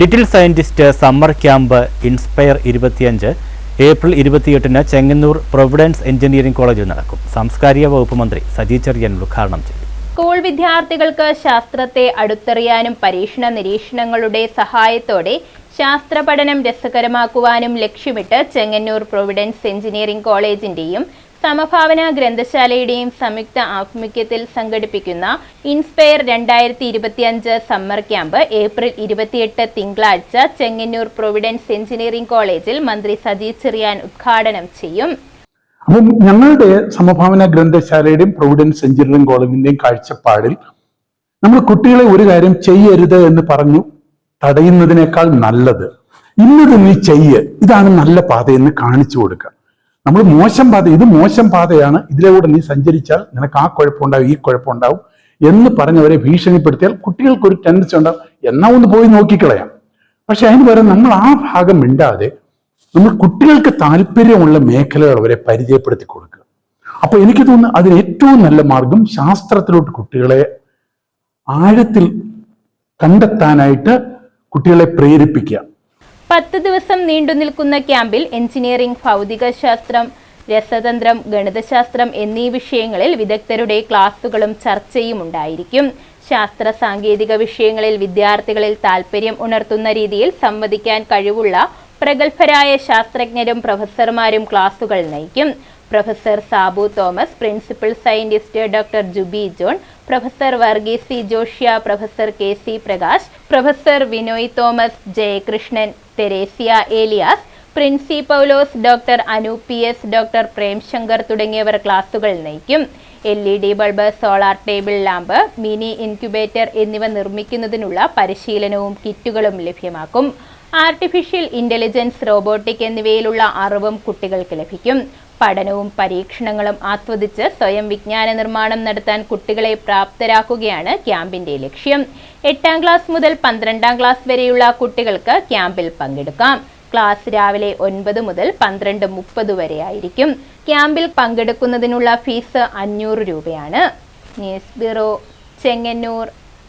Little scientist summer camp inspire ഇരുപത്തിയഞ്ച് April ഇരുപത്തിയെട്ടിന് Chengannur Providence engineering കോളേജിൽ നടക്കും. സാംസ്കാരിക വകുപ്പ് മന്ത്രി സജി ചെറിയൻ ഉദ്ഘാടനം ചെയ്തു. സ്കൂൾ വിദ്യാർത്ഥികൾക്ക് ശാസ്ത്രത്തെ അടുത്തറിയാനും പരീക്ഷണ നിരീക്ഷണങ്ങളുടെ സഹായത്തോടെ ശാസ്ത്ര പഠനം രസകരമാക്കുവാനും ലക്ഷ്യമിട്ട് ചെങ്ങന്നൂർ പ്രൊവിഡൻസ് എഞ്ചിനീയറിംഗ് കോളേജിന്റെയും സമഭാവന ഗ്രന്ഥശാലയുടെയും സംയുക്ത ആഭിമുഖ്യത്തിൽ സംഘടിപ്പിക്കുന്ന ഇൻസ്പയർ രണ്ടായിരത്തി ഇരുപത്തിയഞ്ച് സമ്മർ ക്യാമ്പ് ഏപ്രിൽ ഇരുപത്തിയെട്ട് തിങ്കളാഴ്ച ചെങ്ങന്നൂർ പ്രൊവിഡൻസ് എഞ്ചിനീയറിംഗ് കോളേജിൽ മന്ത്രി സജി ചെറിയാൻ ഉദ്ഘാടനം ചെയ്യും. അപ്പം ഞങ്ങളുടെ സമഭാവന ഗ്രന്ഥശാലയുടെയും പ്രൊവിഡൻസ് എഞ്ചിനീയറിംഗ് കോളേജിന്റെയും കാഴ്ചപ്പാടിൽ നമ്മൾ കുട്ടികളെ ഒരു കാര്യം ചെയ്യരുത് എന്ന് പറഞ്ഞു തടയുന്നതിനേക്കാൾ നല്ലത്. ഇന്നത് നീ ചെയ്യ്. ഇതാണ് നല്ല പാതയെന്ന് കാണിച്ചു കൊടുക്കുക. നമ്മൾ മോശം പാത ഇത് മോശം പാതയാണ്. ഇതിലൂടെ നീ സഞ്ചരിച്ചാൽ നിനക്ക് ആ കുഴപ്പമുണ്ടാവും ഈ കുഴപ്പമുണ്ടാവും എന്ന് പറഞ്ഞവരെ ഭീഷണിപ്പെടുത്തിയാൽ കുട്ടികൾക്ക് ഒരു ടെൻഡൻസി ഉണ്ടാവും. എന്നാ ഒന്ന് പോയി നോക്കിക്കളയാം. പക്ഷെ അതിന് പകരം നമ്മൾ ആ ഭാഗം മിണ്ടാതെ നമ്മൾ കുട്ടികൾക്ക് താല്പര്യമുള്ള മേഖലകൾ അവരെ പരിചയപ്പെടുത്തി കൊടുക്കുക. അപ്പൊ എനിക്ക് തോന്നുന്നു അതിന് ഏറ്റവും നല്ല മാർഗം ശാസ്ത്രത്തിലോട്ട് കുട്ടികളെ ആഴത്തിൽ കണ്ടെത്താനായിട്ട് കുട്ടികളെ പ്രേരിപ്പിക്കുക. പത്ത് ദിവസം നീണ്ടു നിൽക്കുന്ന ക്യാമ്പിൽ എഞ്ചിനീയറിംഗ് ഭൗതികശാസ്ത്രം രസതന്ത്രം ഗണിതശാസ്ത്രം എന്നീ വിഷയങ്ങളിൽ വിദഗ്ധരുടെ ക്ലാസുകളും ചർച്ചയും ഉണ്ടായിരിക്കും. ശാസ്ത്ര സാങ്കേതിക വിഷയങ്ങളിൽ വിദ്യാർത്ഥികളിൽ താൽപ്പര്യം ഉണർത്തുന്ന രീതിയിൽ സംവദിക്കാൻ കഴിവുള്ള പ്രഗത്ഭരായ ശാസ്ത്രജ്ഞരും പ്രൊഫസർമാരും ക്ലാസുകൾ നയിക്കും. Professor Sabu Thomas principal scientist doctor Jubi John professor Varghese C Joshua professor K C Prakash professor Vinoy Thomas Jayakrishnan Theresia Elias Princy Paulose doctor Anu P S doctor Premshankar തുടങ്ങിയവർ ക്ലാസുകൾ നയിക്കും. L E D bulb solar table lamp mini incubator എന്നിവ നിർമ്മിക്കുന്നതിനുള്ള പരിശീലനവും കിറ്റുകളും ലഭ്യമാക്കും. Artificial intelligence robotic എന്നിവയിലുള്ള അറിവും കുട്ടികൾക്ക് ലഭിക്കും. പഠനവും പരീക്ഷണങ്ങളും ആസ്വദിച്ച് സ്വയം വിജ്ഞാന നിർമ്മാണം നടത്താൻ കുട്ടികളെ പ്രാപ്തരാക്കുകയാണ് ക്യാമ്പിന്റെ ലക്ഷ്യം. എട്ടാം ക്ലാസ് മുതൽ പന്ത്രണ്ടാം ക്ലാസ് വരെയുള്ള കുട്ടികൾക്ക് ക്യാമ്പിൽ പങ്കെടുക്കാം. ക്ലാസ് രാവിലെ ഒൻപത് മുതൽ പന്ത്രണ്ട് മുപ്പത് വരെ ആയിരിക്കും. ക്യാമ്പിൽ പങ്കെടുക്കുന്നതിനുള്ള ഫീസ് അഞ്ഞൂറ് രൂപയാണ്. News bureau Chengannur.